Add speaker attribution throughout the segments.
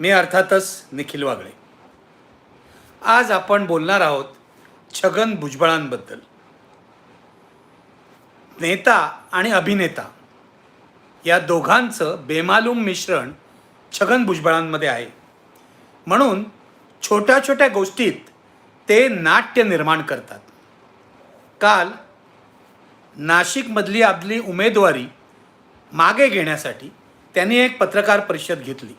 Speaker 1: मी अर्थातच निखिल वागळे. आज आपण बोलणार आहोत छगन भुजबळांबद्दल. नेता आणि अभिनेता या दोघांचं बेमालूम मिश्रण छगन भुजबळांमध्ये आहे. म्हणून छोट्या छोट्या गोष्टीत ते नाट्य निर्माण करतात. काल नाशिकमधली आपली उमेदवारी मागे घेण्यासाठी त्यांनी एक पत्रकार परिषद घेतली.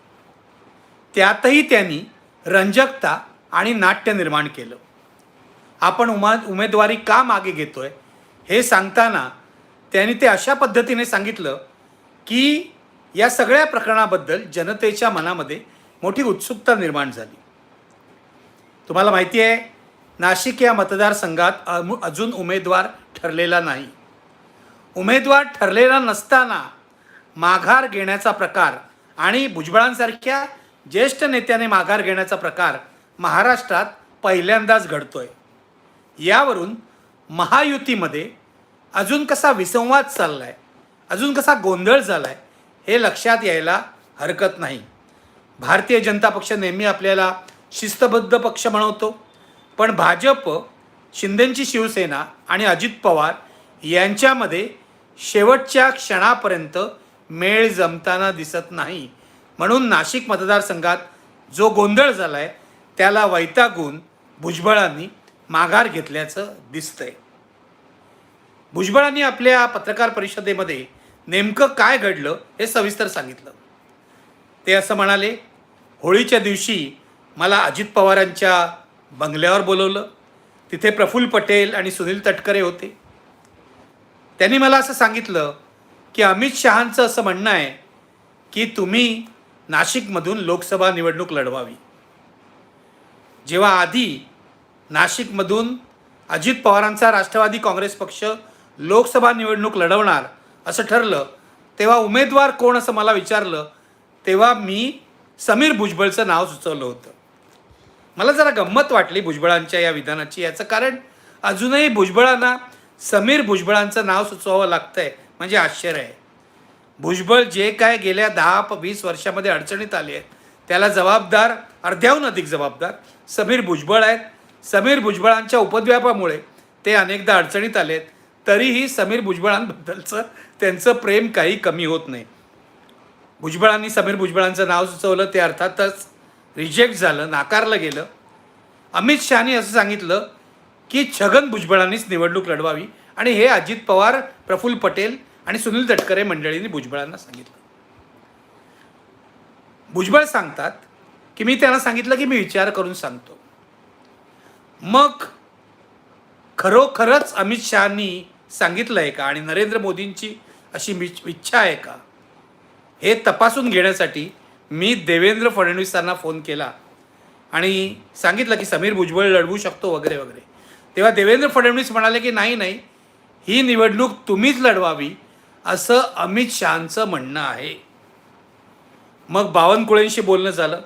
Speaker 1: त्यातही त्यांनी रंजकता आणि नाट्य निर्माण केलं. आपण उमा उमेदवारी का मागे घेतोय? हे सांगताना त्यांनी ते अशा पद्धतीने सांगितलं की या सगळ्या प्रकरणाबद्दल जनतेच्या मनामध्ये मोठी उत्सुकता निर्माण झाली. तुम्हाला माहिती आहे नाशिक या मतदारसंघात अमु- अजून उमेदवार ठरलेला नाही. उमेदवार ठरलेला नसताना माघार घेण्याचा प्रकार आणि भुजबळांसारख्या ज्येष्ठ नेत्याने माघार घेण्याचा प्रकार महाराष्ट्रात पहिल्यांदाच घडतोय. यावरून महायुतीमध्ये अजून कसा विसंवाद चालला आहे अजून कसा गोंधळ झाला आहे हे लक्षात यायला हरकत नाही. भारतीय जनता पक्ष नेहमी आपल्याला शिस्तबद्ध पक्ष म्हणवतो पण भाजप शिंदेंची शिवसेना आणि अजित पवार यांच्यामध्ये शेवटच्या क्षणापर्यंत मेळ जमताना दिसत नाही. म्हणून नाशिक मतदारसंघात जो गोंधळ झाला आहे त्याला वैतागून भुजबळांनी माघार घेतल्याचं दिसतंय. भुजबळांनी आपल्या पत्रकार परिषदेमध्ये नेमकं काय घडलं हे सविस्तर सांगितलं. ते असं म्हणाले होळीच्या दिवशी मला अजित पवारांच्या बंगल्यावर बोलवलं. तिथे प्रफुल्ल पटेल आणि सुनील तटकरे होते. त्यांनी मला असं सांगितलं की अमित शहांचं असं म्हणणं आहे की तुम्ही नाशिकमधून लोकसभा निवडणूक लढवावी. जेव्हा आधी नाशिकमधून अजित पवारांचा राष्ट्रवादी काँग्रेस पक्ष लोकसभा निवडणूक लढवणार असं ठरलं तेव्हा उमेदवार कोण असं मला विचारलं तेव्हा मी समीर भुजबळचं नाव सुचवलं होतं. मला जरा गंमत वाटली भुजबळांच्या या विधानाची याचं कारण अजूनही भुजबळांना समीर भुजबळांचं नाव सुचवावं लागतंय म्हणजे आश्चर्य आहे. भुजबळ जे काय गेल्या दहा प वीस वर्षामध्ये अडचणीत आले आहेत त्याला जबाबदार अर्ध्याहून अधिक जबाबदार समीर भुजबळ आहेत. समीर भुजबळांच्या उपद्व्यापामुळे ते अनेकदा अडचणीत आले आहेत. तरीही समीर भुजबळांबद्दलचं त्यांचं प्रेम काही कमी होत नाही. भुजबळांनी समीर भुजबळांचं नाव सुचवलं ते अर्थातच रिजेक्ट झालं नाकारलं गेलं. अमित शहानी असं सांगितलं की छगन भुजबळांनीच निवडणूक लढवावी आणि हे अजित पवार प्रफुल्ल पटेल आणि सुनील तटकरे मंडळींनी भुजबळांना सांगितलं. भुजबळ सांगतात की मी त्यांना सांगितलं की मी विचार करून सांगतो. मग खरोखरच अमित शहानी सांगितलं आहे का आणि नरेंद्र मोदींची अशी इच्छा आहे का? हे तपासून घेण्यासाठी मी देवेंद्र फडणवीसांना फोन केला आणि सांगितलं की समीर भुजबळ लढवू शकतो वगैरे वगैरे. तेव्हा देवेंद्र फडणवीस म्हणाले की नाही नाही. ही निवडणूक तुम्हीच लढवावी. असं अमित शहांचं म्हणणं आहे. मग बावनकुळेंशी बोलणं झालं.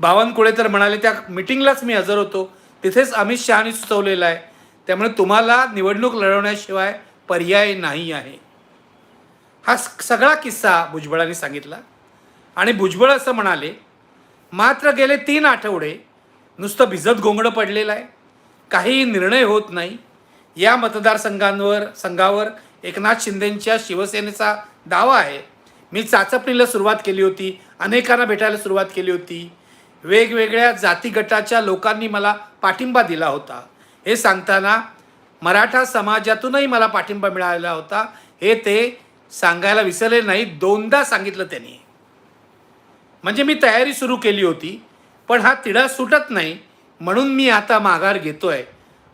Speaker 1: बावनकुळे तर म्हणाले त्या मिटिंगलाच मी हजर होतो. तिथेच अमित शहाने सुचवलेलं आहे. त्यामुळे तुम्हाला निवडणूक लढवण्याशिवाय पर्याय नाही आहे. हा सगळा किस्सा भुजबळांनी सांगितला. आणि भुजबळ असं म्हणाले मात्र गेले तीन आठवडे नुसतं भिजत गोंगडं पडलेलं आहे. काही निर्णय होत नाही. या मतदारसंघांवर संघावर एकनाथ शिंदेंच्या शिवसेनेचा दावा आहे. मी चाचपणीला सुरुवात केली होती. अनेकांना भेटायला सुरुवात केली होती. वेगवेगळ्या जाती गटाच्या लोकांनी मला पाठिंबा दिला होता. हे सांगताना मराठा समाजातूनही मला पाठिंबा मिळालेला होता. हे ते सांगायला विसरले नाही दोनदा सांगितलं त्यांनी. म्हणजे मी तयारी सुरू केली होती पण हा तिढा सुटत नाही. म्हणून मी आता माघार घेतोय.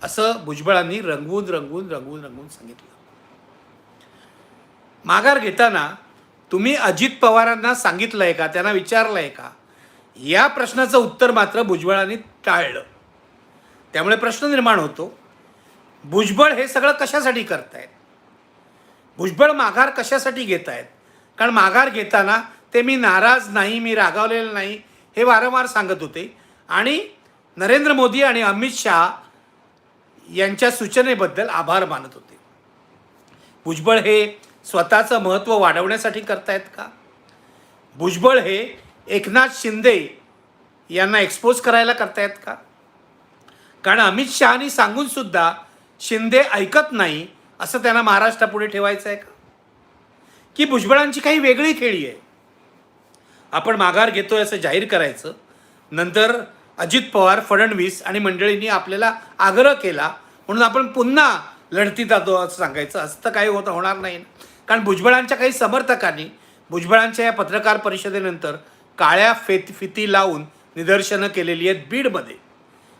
Speaker 1: असं भुजबळांनी रंगवून रंगवून रंगवून रंगवून सांगितलं. माघार घेताना तुम्ही अजित पवारांना सांगितलं आहे का? त्यांना विचारलं आहे का? या प्रश्नाचं उत्तर मात्र भुजबळांनी टाळलं. त्यामुळे प्रश्न निर्माण होतो. भुजबळ हे सगळं कशासाठी करतायत? भुजबळ माघार कशासाठी घेत आहेत कारण माघार घेताना ते मी नाराज नाही मी रागावलेलं नाही हे वारंवार सांगत होते. आणि नरेंद्र मोदी आणि अमित शहा यांच्या सूचनेबद्दल आभार मानत होते. भुजबळ हे स्वतःचं महत्त्व वाढवण्यासाठी करतायत का? भुजबळ हे एकनाथ शिंदे यांना एक्सपोज करायला करतायत का? कारण अमित शहानी सांगूनसुद्धा शिंदे ऐकत नाही असं त्यांना महाराष्ट्रापुढे ठेवायचं आहे का? की भुजबळांची काही वेगळी खेळी आहे. आपण माघार घेतोय असं जाहीर करायचं. नंतर अजित पवार फडणवीस आणि मंडळींनी आपल्याला आग्रह केला म्हणून आपण पुन्हा लढतीत जातो असं सांगायचं. असं तर काही होत होणार नाही. ना. कारण भुजबळांच्या काही समर्थकांनी भुजबळांच्या या पत्रकार परिषदेनंतर काळ्या फेत फिती लावून निदर्शनं केलेली आहेत बीडमध्ये.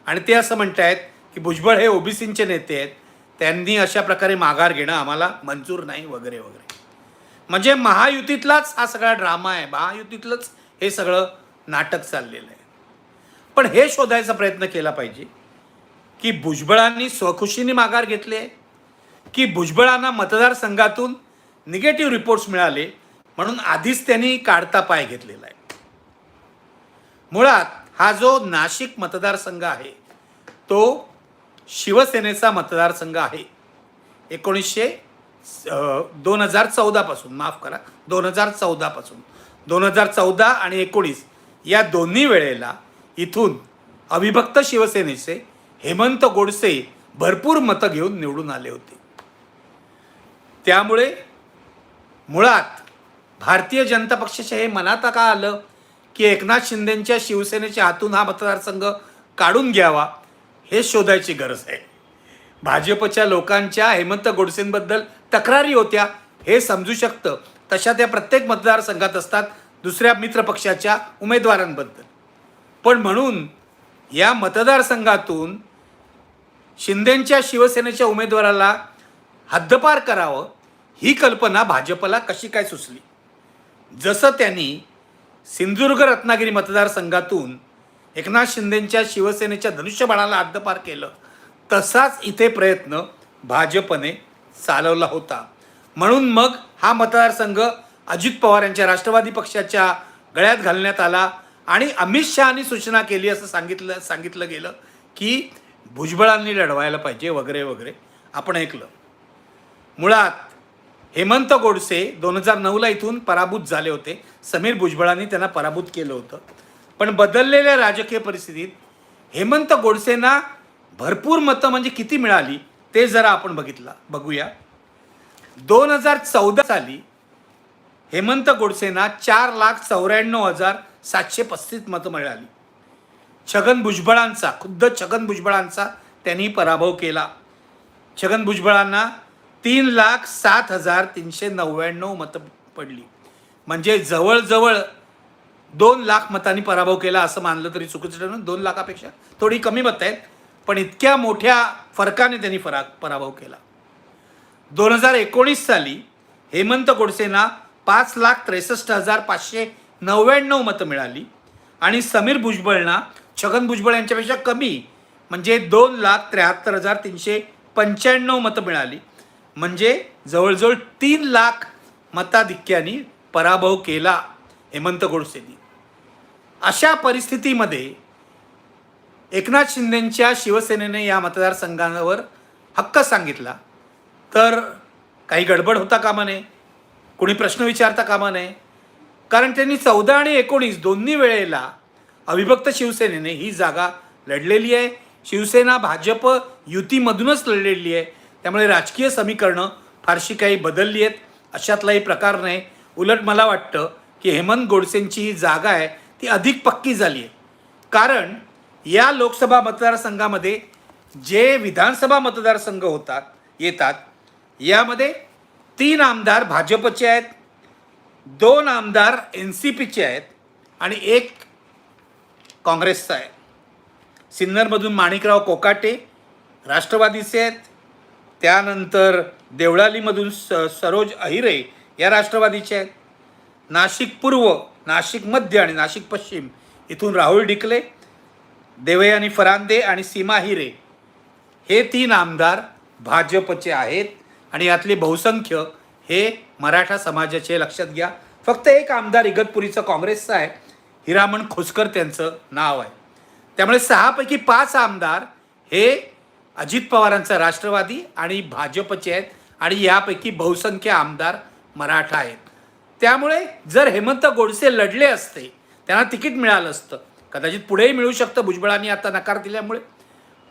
Speaker 1: आणि ते असं म्हणत आहेत की भुजबळ हे ओबीसींचे नेते आहेत. त्यांनी अशा प्रकारे माघार घेणं आम्हाला मंजूर नाही वगैरे वगैरे. म्हणजे महायुतीतलाच हा सगळा ड्रामा आहे. महायुतीतलंच हे सगळं नाटक चाललेलं आहे. पण हे शोधायचा प्रयत्न केला पाहिजे की भुजबळांनी स्वखुशीने माघार घेतले आहे. की भुजबळांना मतदारसंघातून निगेटिव्ह रिपोर्ट्स मिळाले म्हणून आधीच त्यांनी काढता पाय घेतलेला आहे. मुळात हा जो नाशिक मतदारसंघ आहे तो शिवसेनेचा मतदारसंघ आहे. एकोणीसशे दोन हजार चौदापासून माफ करा दोन हजार चौदापासून दोन हजार चौदा आणि एकोणीस या दोन्ही वेळेला इथून अविभक्त शिवसेनेचे हेमंत गोडसे भरपूर मतं घेऊन निवडून आले होते. त्यामुळे मुळात भारतीय जनता पक्षाच्या हे मनात का आलं की एकनाथ शिंदेंच्या शिवसेनेच्या हातून हा मतदारसंघ काढून घ्यावा हे शोधायची गरज आहे. भाजपच्या लोकांच्या हेमंत गोडसेंबद्दल तक्रारी होत्या हे समजू शकतं. तशा त्या प्रत्येक मतदारसंघात असतात दुसऱ्या मित्रपक्षाच्या उमेदवारांबद्दल. पण म्हणून या मतदारसंघातून शिंदेंच्या शिवसेनेच्या उमेदवाराला हद्दपार करावं ही कल्पना भाजपला कशी काय सुचली? जसं त्यांनी सिंधुदुर्ग रत्नागिरी मतदारसंघातून एकनाथ शिंदेच्या शिवसेनेच्या धनुष्यबाणाला हद्दपार केलं तसाच इथे प्रयत्न भाजपने चालवला होता. म्हणून मग हा मतदारसंघ अजित पवार यांच्या राष्ट्रवादी पक्षाच्या गळ्यात घालण्यात आला आणि अमित शहानी सूचना केली असं सांगितलं सांगितलं गेलं की भुजबळांनी लढवायला पाहिजे वगैरे वगैरे. आपण ऐकलं. मुळात हेमंत गोडसे दोन हजार नऊला इथून पराभूत झाले होते. समीर भुजबळांनी त्यांना पराभूत केलं होतं. पण बदललेल्या राजकीय परिस्थितीत हेमंत गोडसेंना भरपूर मतं म्हणजे किती मिळाली ते जरा आपण बघितलं बघूया. दोन हजार चौदा साली हेमंत गोडसेंना चार लाख चौऱ्याण्णव हजार सातशे पस्तीस मतं मिळाली. छगन भुजबळांचा खुद्द छगन भुजबळांचा त्यांनी पराभव केला. छगन भुजबळांना तीन लाख सात हजार तीनशे नव्याण्णव मतं पडली. म्हणजे जवळजवळ दोन लाख मतांनी पराभव केला असं मानलं तरी चुकीचं ठरलं. दोन लाखापेक्षा थोडी कमी मतं आहेत पण इतक्या मोठ्या फरकाने त्यांनी फराक पराभव केला. दोन हजार एकोणीस साली हेमंत गोडसेंना पाच लाख त्रेसष्ट हजार पाचशे नव्याण्णव मतं मिळाली आणि समीर भुजबळना छगन भुजबळ यांच्यापेक्षा कमी म्हणजे दोन लाख त्र्याहत्तर हजार तीनशे पंच्याण्णव मतं मिळाली. म्हणजे जवळजवळ तीन लाख मताधिक्याने पराभव केला हेमंत गोडसेंनी. अशा परिस्थितीमध्ये एकनाथ शिंदेंच्या शिवसेनेने या मतदारसंघावर हक्क सांगितला. तर काही गडबड होता कामा नये कोणी प्रश्न विचारता कामा नये. कारण त्यांनी चौदा आणि एकोणीस दोन्ही वेळेला अविभक्त शिवसेनेने ही जागा लढलेली आहे. शिवसेना भाजप युतीमधूनच लढलेली आहे. त्यामुळे राजकीय समीकरणं फारशी काही बदलली आहेत. अशातलाही प्रकार नाही. उलट मला वाटतं की हेमंत गोडसेंची ही जागा आहे ती अधिक पक्की झाली आहे. कारण या लोकसभा मतदारसंघामध्ये जे विधानसभा मतदारसंघ होतात येतात यामध्ये तीन आमदार भाजपचे आहेत दोन आमदार एन सी पीचे आहेत आणि एक काँग्रेसचा आहे. सिन्नरमधून माणिकराव कोकाटे राष्ट्रवादीचे आहेत त्यानंतर देवळालीमधून स सरोज अहिरे या राष्ट्रवादीचे आहेत. नाशिक पूर्व नाशिक मध्य आणि नाशिक पश्चिम इथून राहुल डिकले देवयानी फरांदे आणि सीमा हिरे. हे तीन आमदार भाजपचे आहेत आणि यातले बहुसंख्य हे मराठा समाजाचे लक्षात घ्या. फक्त एक आमदार इगतपुरीचं काँग्रेसचा आहे. हिरामण खोसकर त्यांचं नाव आहे. त्यामुळे सहापैकी पाच आमदार हे अजित पवारांचा राष्ट्रवादी आणि भाजपचे आहेत आणि यापैकी बहुसंख्य आमदार मराठा आहेत. त्यामुळे जर हेमंत गोडसे लढले असते त्यांना तिकीट मिळालं असतं. कदाचित पुढेही मिळू शकतं भुजबळांनी आता नकार दिल्यामुळे.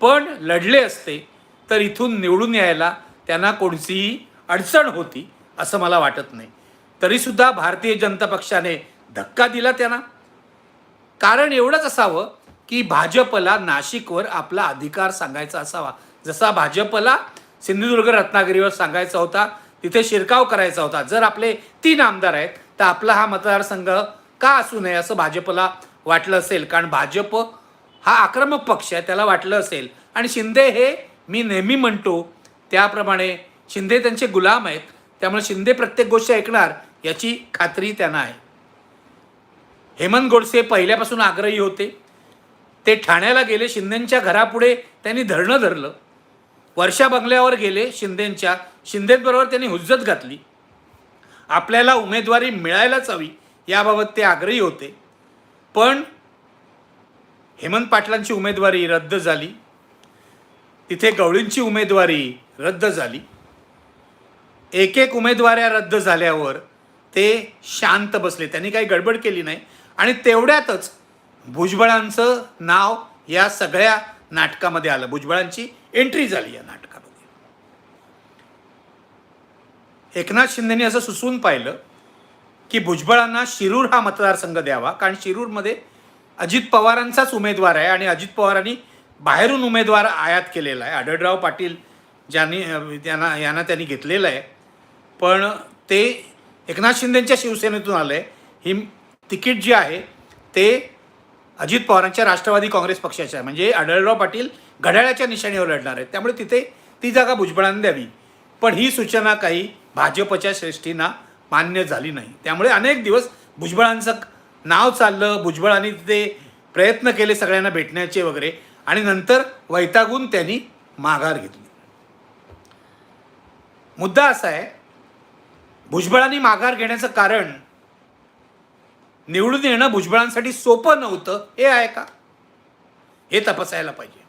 Speaker 1: पण लढले असते तर इथून निवडून यायला त्यांना कोणतीही अडचण होती असं मला वाटत नाही. तरीसुद्धा भारतीय जनता पक्षाने धक्का दिला त्यांना. कारण एवढंच असावं की भाजपला नाशिकवर आपला अधिकार सांगायचा असावा. जसा भाजपला सिंधुदुर्ग रत्नागिरीवर सांगायचा होता तिथे शिरकाव करायचा होता. जर आपले तीन आमदार आहेत तर आपला हा मतदारसंघ का असू नये असं भाजपला वाटलं असेल? कारण भाजप हा आक्रमक पक्ष आहे त्याला वाटलं असेल. आणि शिंदे हे मी नेहमी म्हणतो त्याप्रमाणे शिंदे त्यांचे गुलाम आहेत. त्यामुळे शिंदे प्रत्येक गोष्ट ऐकणार याची खात्री त्यांना आहे. हेमंत गोडसे पहिल्यापासून आग्रही होते. ते ठाण्याला गेले शिंदेंच्या घरापुढे त्यांनी धरणं धरलं. वर्षा बंगल्यावर गेले शिंदेंच्या शिंदेबरोबर त्यांनी हुज्जत घातली. आपल्याला उमेदवारी मिळायलाच हवी याबाबत ते आग्रही होते. पण हेमंत पाटलांची उमेदवारी रद्द झाली. तिथे गवळींची उमेदवारी रद्द झाली. एक एक उमेदवाऱ्या रद्द झाल्यावर ते शांत बसले. त्यांनी काही गडबड केली नाही. आणि तेवढ्यातच भुजबळांचं नाव या सगळ्या नाटकामध्ये आलं. भुजबळांची एंट्री झाली या नाटकामध्ये. एकनाथ शिंदेने असं सुचवून पाहिलं की भुजबळांना शिरूर हा मतदारसंघ द्यावा कारण शिरूरमध्ये अजित पवारांचाच उमेदवार आहे आणि अजित पवारांनी बाहेरून उमेदवार आयात केलेला आहे. आढळराव पाटील ज्यांनी त्यांना यांना त्यांनी घेतलेलं आहे. पण ते एकनाथ शिंदेंच्या शिवसेनेतून आलं आहे ही तिकीट जी आहे ते अजित पवारांच्या राष्ट्रवादी काँग्रेस पक्षाच्या आहे म्हणजे आढळराव पाटील घड्याळाच्या निशाणीवर लढणार आहेत. त्यामुळे तिथे ती जागा भुजबळांना द्यावी. पण ही सूचना काही भाजपच्या श्रेष्ठींना मान्य झाली नाही. त्यामुळे अनेक दिवस भुजबळांचं नाव चाललं भुजबळांनी तिथे प्रयत्न केले सगळ्यांना भेटण्याचे वगैरे आणि नंतर वैतागून त्यांनी माघार घेतली. मुद्दा असा आहे भुजबळांनी माघार घेण्याचं कारण निवडून येणं भुजबळांसाठी सोपं नव्हतं. हे आहे का? हे तपासायला पाहिजे.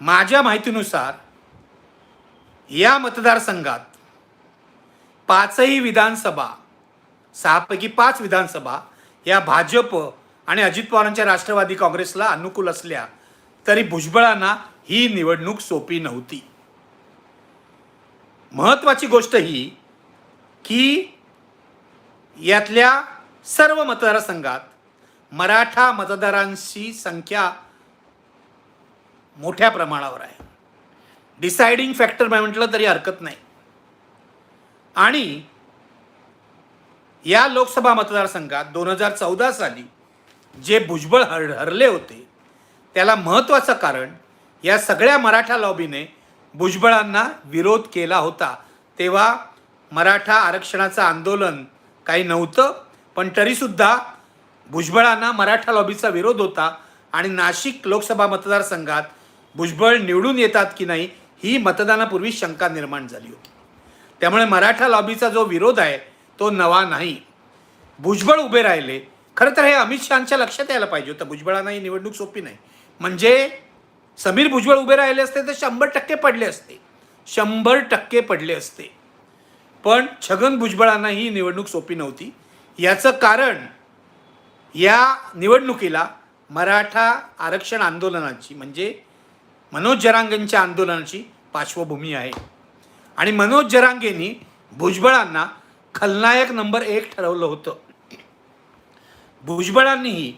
Speaker 1: माझ्या माहितीनुसार या मतदारसंघात पाचही विधानसभा सहापैकी पाच विधानसभा या भाजप आणि अजित पवारांच्या राष्ट्रवादी काँग्रेसला अनुकूल असल्या तरी भुजबळांना ही निवडणूक सोपी नव्हती. महत्त्वाची गोष्ट ही की यातल्या सर्व मतदारसंघात मराठा मतदारांची संख्या मोठ्या प्रमाणावर आहे. डिसाइडिंग फॅक्टर म्हटलं तरी हरकत नाही. आणि या लोकसभा मतदारसंघात दोन हजार चौदा साली जे भुजबळ हर हरले होते त्याला महत्त्वाचं कारण या सगळ्या मराठा लॉबीने भुजबळांना विरोध केला होता. तेव्हा मराठा आरक्षणाचं आंदोलन काही नव्हतं पण तरीसुद्धा भुजबळांना मराठा लॉबीचा विरोध होता आणि नाशिक लोकसभा मतदारसंघात भुजबळ निवडून येतात की नाही ही मतदानापूर्वी शंका निर्माण झाली होती. त्यामुळे मराठा लॉबीचा जो विरोध आहे तो नवा नाही. भुजबळ उभे राहिले. खरं तर हे अमित शहाच्या लक्षात यायला पाहिजे होतं. भुजबळांना ही निवडणूक सोपी नाही. म्हणजे समीर भुजबळ उभे राहिले असते तर शंभर टक्के पडले असते. शंभर टक्के पडले असते. पण छगन भुजबळांना ही निवडणूक सोपी नव्हती. याचं कारण या निवडणुकीला मराठा आरक्षण आंदोलनाची म्हणजे मनोज जरांगेंच्या आंदोलनाची पार्श्वभूमी आहे. आणि मनोज जरांगेंनी भुजबळांना खलनायक नंबर एक ठरवलं होतं. भुजबळांनीही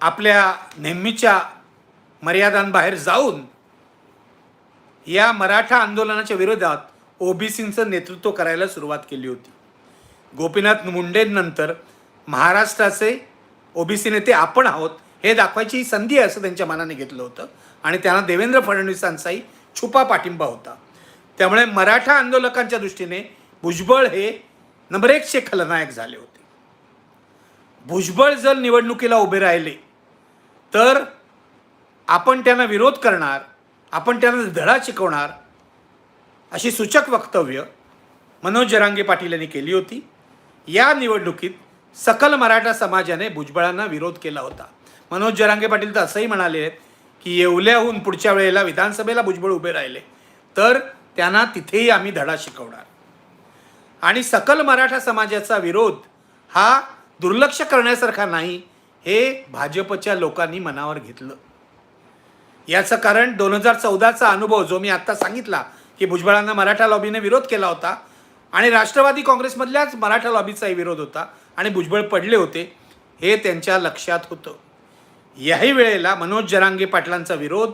Speaker 1: आपल्या नेहमीच्या मर्यादांबाहेर जाऊन या मराठा आंदोलनाच्या विरोधात ओबीसींचं नेतृत्व करायला सुरुवात केली होती. गोपीनाथ मुंडेंनंतर महाराष्ट्राचे ओबीसी नेते आपण आहोत हे दाखवायची ही संधी आहे असं त्यांच्या मनाने घेतलं होतं. आणि त्यांना देवेंद्र फडणवीसांचाही छुपा पाठिंबा होता. त्यामुळे मराठा आंदोलकांच्या दृष्टीने भुजबळ हे नंबर एकशे खलनायक झाले होते. भुजबळ जर निवडणुकीला उभे राहिले तर आपण त्यांना विरोध करणार आपण त्यांना धडा शिकवणार अशी सूचक वक्तव्य मनोज जरांगे पाटील यांनी केली होती. या निवडणुकीत सकल मराठा समाजाने भुजबळांना विरोध केला होता. मनोज जरांगे पाटील तर असंही म्हणाले आहेत की येवल्याहून पुढच्या वेळेला विधानसभेला भुजबळ उभे राहिले तर त्यांना तिथेही आम्ही धडा शिकवणार. आणि सकल मराठा समाजाचा विरोध हा दुर्लक्ष करण्यासारखा नाही हे भाजपच्या लोकांनी मनावर घेतलं. याचं कारण दोन हजार चौदाचा अनुभव जो मी आत्ता सांगितला की भुजबळांना मराठा लॉबीने विरोध केला होता आणि राष्ट्रवादी काँग्रेसमधल्याच मराठा लॉबीचाही विरोध होता आणि भुजबळ पडले होते हे त्यांच्या लक्षात होतं. याही वेळेला मनोज जरांगे पाटलांचा विरोध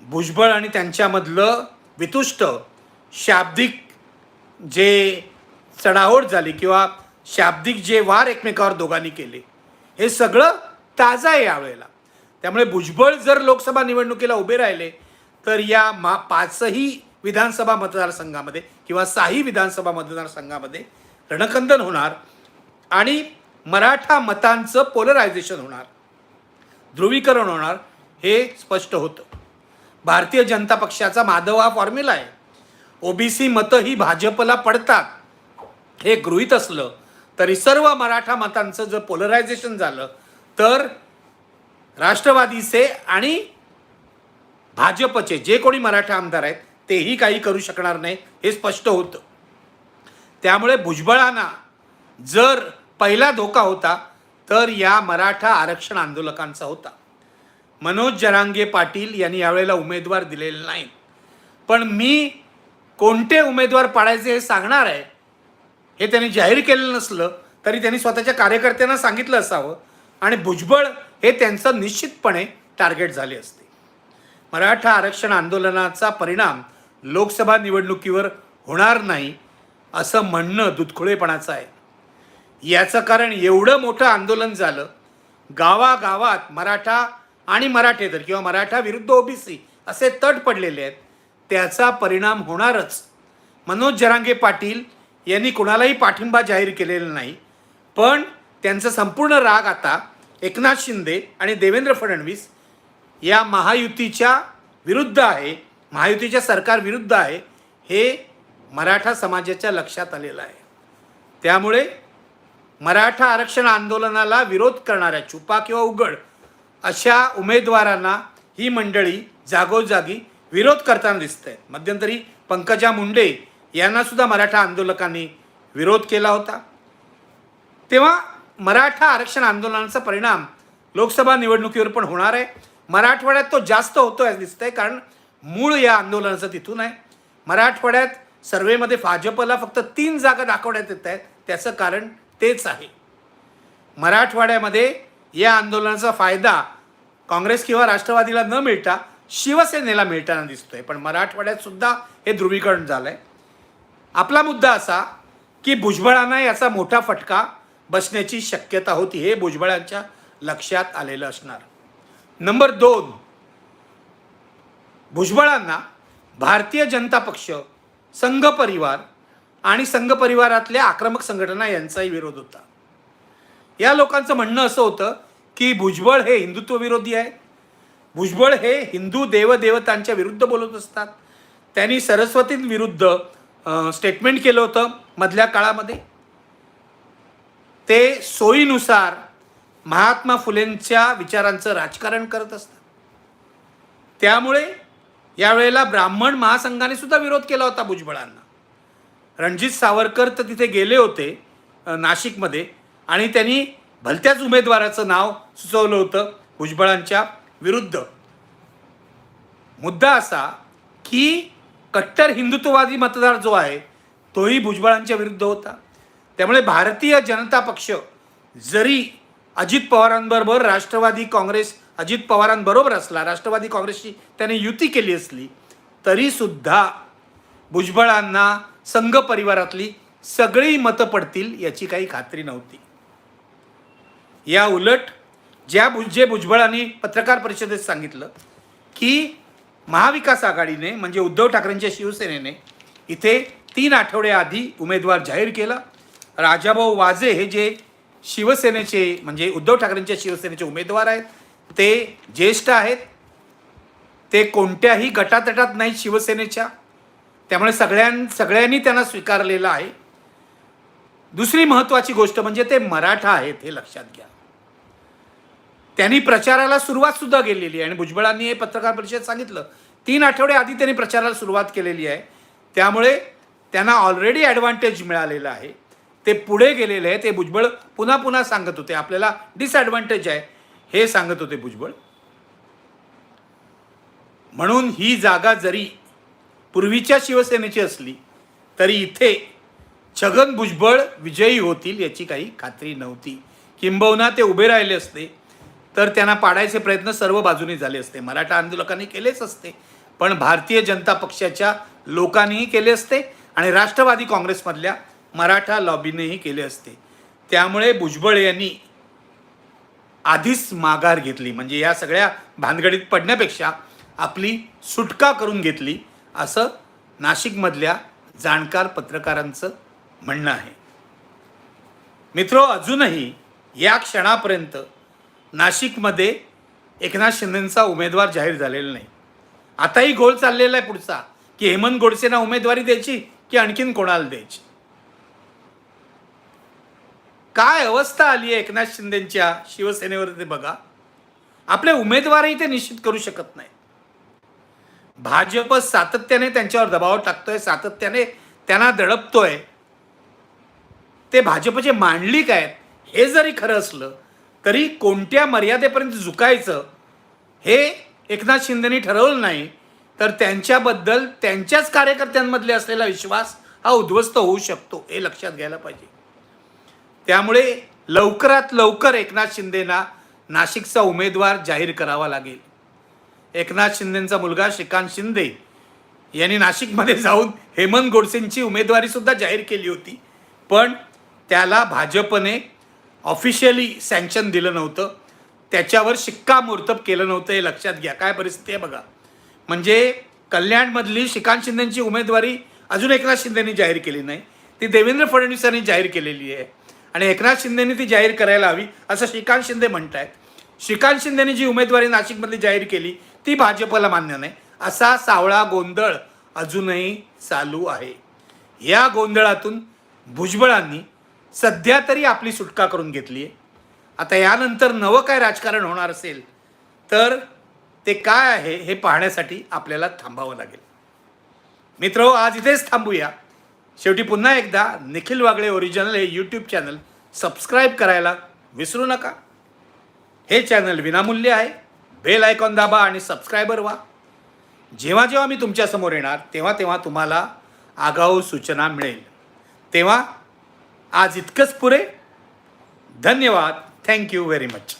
Speaker 1: भुजबळ आणि त्यांच्यामधलं वितुष्ट शाब्दिक जे चढाओढ झाली किंवा शाब्दिक जे वार एकमेकावर दोघांनी केले हे सगळं ताजं आहे यावेळेला. त्यामुळे भुजबळ जर लोकसभा निवडणुकीला उभे राहिले तर या मा पाचही विधानसभा मतदारसंघामध्ये किंवा साही विधानसभा मतदारसंघामध्ये रणकंदन होणार आणि मराठा मतांचं पोलरायझेशन होणार. ध्रुवीकरण होणार हे स्पष्ट होतं. भारतीय जनता पक्षाचा माधव हा फॉर्म्युला आहे. ओबीसी मतं ही भाजपला पडतात. हे गृहीत असलं तरी सर्व मराठा मतांचं जर पोलरायझेशन झालं तर राष्ट्रवादीचे आणि भाजपचे जे कोणी मराठा आमदार आहेत तेही काही करू शकणार नाही हे स्पष्ट होतं. त्यामुळे भुजबळांना जर पहिला धोका होता तर या मराठा आरक्षण आंदोलकांचा होता. मनोज जरांगे पाटील यांनी यावेळेला उमेदवार दिलेले नाहीत. पण मी कोणते उमेदवार पाडायचे हे सांगणार आहे हे त्यांनी जाहीर केलेलं नसलं तरी त्यांनी स्वतःच्या कार्यकर्त्यांना सांगितलं असावं आणि भुजबळ हे त्यांचं निश्चितपणे टार्गेट झाले असते. मराठा आरक्षण आंदोलनाचा परिणाम लोकसभा निवडणुकीवर होणार नाही असं म्हणणं दुधखुळेपणाचं आहे. याचं कारण एवढं मोठं आंदोलन झालं गावागावात मराठा आणि मराठेतर किंवा मराठा विरुद्ध ओबीसी असे तट पडलेले आहेत त्याचा परिणाम होणारच. मनोज जरांगे पाटील यांनी कुणालाही पाठिंबा जाहीर केलेला नाही पण त्यांचा संपूर्ण राग आता एकनाथ शिंदे आणि देवेंद्र फडणवीस या महायुतीच्या विरुद्ध आहे. महायुतीच्या सरकार विरुद्ध आहे हे मराठा समाजाच्या लक्षात आलेलं आहे. त्यामुळे मराठा आरक्षण आंदोलनाला विरोध करणाऱ्या छुपा किंवा उघड अशा उमेदवारांना ही मंडळी जागोजागी विरोध करताना दिसत आहे मध्यंतरी पंकजा मुंडे यांनासुद्धा मराठा आंदोलकांनी विरोध केला होता. तेव्हा मराठा आरक्षण आंदोलनाचा परिणाम लोकसभा निवडणुकीवर पण होणार आहे. मराठवाड्यात तो जास्त होतोय असं दिसतंय कारण मूळ या आंदोलनाचं तिथून आहे. मराठवाड्यात सर्वेमध्ये भाजपला फक्त तीन जागा दाखवण्यात येत आहेत. त्याचं कारण तेच आहे. मराठवाड्यामध्ये या आंदोलनाचा फायदा काँग्रेस किंवा राष्ट्रवादीला न मिळता शिवसेनेला मिळताना दिसतोय. पण मराठवाड्यात सुद्धा हे ध्रुवीकरण झालं आहे आपला मुद्दा असा की भुजबळांना याचा मोठा फटका बसण्याची शक्यता होती हे भुजबळांच्या लक्षात आलेलं असणार. नंबर दोन भुजबळांना भारतीय जनता पक्ष संघ परिवार आणि संघ परिवारातल्या आक्रमक संघटना यांचाही विरोध होता. या लोकांचं म्हणणं असं होतं की भुजबळ हे हिंदुत्वविरोधी आहे. भुजबळ हे हिंदू देवदेवतांच्या विरुद्ध बोलत असतात. त्यांनी सरस्वतींविरुद्ध स्टेटमेंट केलं होतं मधल्या काळामध्ये. ते सोयीनुसार महात्मा फुलेंच्या विचारांचं राजकारण करत असतात. त्यामुळे यावेळेला ब्राह्मण महासंघाने सुद्धा विरोध केला होता भुजबळांना. रणजित सावरकर तर तिथे गेले होते नाशिकमध्ये. आणि त्यांनी भलत्याच उमेदवाराचं नाव सुचवलं होतं भुजबळांच्या विरुद्ध. मुद्दा असा की कट्टर हिंदुत्ववादी मतदार जो आहे तोही भुजबळांच्या विरुद्ध होता. त्यामुळे भारतीय जनता पक्ष जरी अजित पवारांबरोबर राष्ट्रवादी काँग्रेस अजित पवारांबरोबर असला राष्ट्रवादी काँग्रेसची त्याने युती केली असली तरीसुद्धा भुजबळांना संघ परिवारातली सगळी मतं पडतील याची काही खात्री नव्हती. या उलट ज्या भुज जे भुजबळांनी पत्रकार परिषदेत सांगितलं की महाविकास आघाडीने म्हणजे उद्धव ठाकरेंच्या शिवसेनेने इथे तीन आठवड्याआधी उमेदवार जाहीर केला. राजाभाऊ वाजे हे जे शिवसेनेचे म्हणजे उद्धव ठाकरेंच्या शिवसेनेचे उमेदवार आहेत ते ज्येष्ठ आहेत ते कोणत्याही गटातटात नाहीत शिवसेनेच्या. त्यामुळे सगळ्यां सगळ्यांनी त्यांना स्वीकारलेलं आहे. दुसरी महत्त्वाची गोष्ट म्हणजे ते मराठा आहेत हे लक्षात घ्या. त्यांनी प्रचाराला सुरुवात सुद्धा केलेली आहे आणि भुजबळांनी हे पत्रकार परिषदेत सांगितलं. तीन आठवडे आधी त्यांनी प्रचाराला सुरुवात केलेली आहे. त्यामुळे त्यांना ऑलरेडी ॲडव्हान्टेज मिळालेलं आहे. ते पुढे गेलेले आहे ते भुजबळ पुन्हा पुन्हा सांगत होते. आपल्याला डिसॲडव्हान्टेज आहे. हे सांगत होते भुजबळ. म्हणून ही जागा जरी पूर्वीच्या शिवसेनेची असली तरी इथे छगन भुजबळ विजयी होतील याची काही खात्री नव्हती. किंबहुना ते उभे राहिले असते तर त्यांना पाडायचे प्रयत्न सर्व बाजूनी झाले असते. मराठा आंदोलकांनी केलेच असते पण भारतीय जनता पक्षाच्या लोकांनीही केले असते आणि राष्ट्रवादी काँग्रेसमधल्या मराठा लॉबीनेही केले असते. त्यामुळे भुजबळ यांनी आधीच माघार घेतली. म्हणजे या सगळ्या भानगडीत पडण्यापेक्षा आपली सुटका करून घेतली असं नाशिकमधल्या जाणकार पत्रकारांचं म्हणणं आहे. मित्रो अजूनही या क्षणापर्यंत नाशिकमध्ये एकनाथ शिंदेंचा उमेदवार जाहीर झालेला नाही. आताही गोल चाललेला आहे पुढचा. की हेमंत गोडसेंना उमेदवारी द्यायची की आणखीन कोणाला द्यायची? काय अवस्था आली आहे एकनाथ शिंदेच्या शिवसेनेवर ते बघा. आपले उमेदवारही ते निश्चित करू शकत नाही. भाजप सातत्याने त्यांच्यावर दबाव टाकतोय सातत्याने त्यांना दडपतोय. ते भाजपचे मांडलिक आहेत. हे जरी खरं असलं तरी कोणत्या मर्यादेपर्यंत झुकायचं हे एकनाथ शिंदेनी ठरवलं नाही. तर त्यांच्याबद्दल त्यांच्याच कार्यकर्त्यांमधले असलेला विश्वास हा उद्ध्वस्त होऊ शकतो हे लक्षात घ्यायला पाहिजे. त्यामुळे लवकरात लवकर एकनाथ शिंदेना नाशिकचा उमेदवार जाहीर करावा लागेल. एकनाथ शिंदेंचा मुलगा श्रीकांत शिंदे यांनी नाशिकमध्ये जाऊन हेमंत गोडसेंची उमेदवारीसुद्धा जाहीर केली होती. पण त्याला भाजपने ऑफिशियली सँक्शन दिलं नव्हतं. त्याच्यावर शिक्कामोर्तब केलं नव्हतं हे लक्षात घ्या. काय परिस्थिती आहे बघा. म्हणजे कल्याणमधली श्रीकांत शिंदेंची उमेदवारी अजून एकनाथ शिंदेनी जाहीर केली नाही. ती देवेंद्र फडणवीसांनी जाहीर केलेली आहे. आणि एकनाथ शिंदेनी ती जाहीर करायला हवी असं श्रीकांत शिंदे म्हणत आहेत श्रीकांत शिंदेनी जी उमेदवारी नाशिकमधली जाहीर केली ती भाजपला मान्य नाही. असा सावळा गोंधळ अजूनही चालू आहे. या गोंधळातून भुजबळांनी सध्या तरी आपली सुटका करून घेतली आहे. आता यानंतर नवं काय राजकारण होणार असेल तर ते काय आहे हे पाहण्यासाठी आपल्याला थांबावं लागेल. मित्र आज इथेच थांबूया. शेवटी पुन्हा एकदा निखिल वागळे ओरिजिनल हे यूट्यूब चॅनल सबस्क्राईब करायला विसरू नका. हे चॅनल विनामूल्य आहे. बेल आयकॉन दाबा आणि सबस्क्रायबर व्हा. जेव्हा जेव्हा मी तुमच्यासमोर येणार तेव्हा तेव्हा तुम्हाला आगाऊ सूचना मिळेल. तेव्हा आज इतकंच पुरे. धन्यवाद. Thank you very much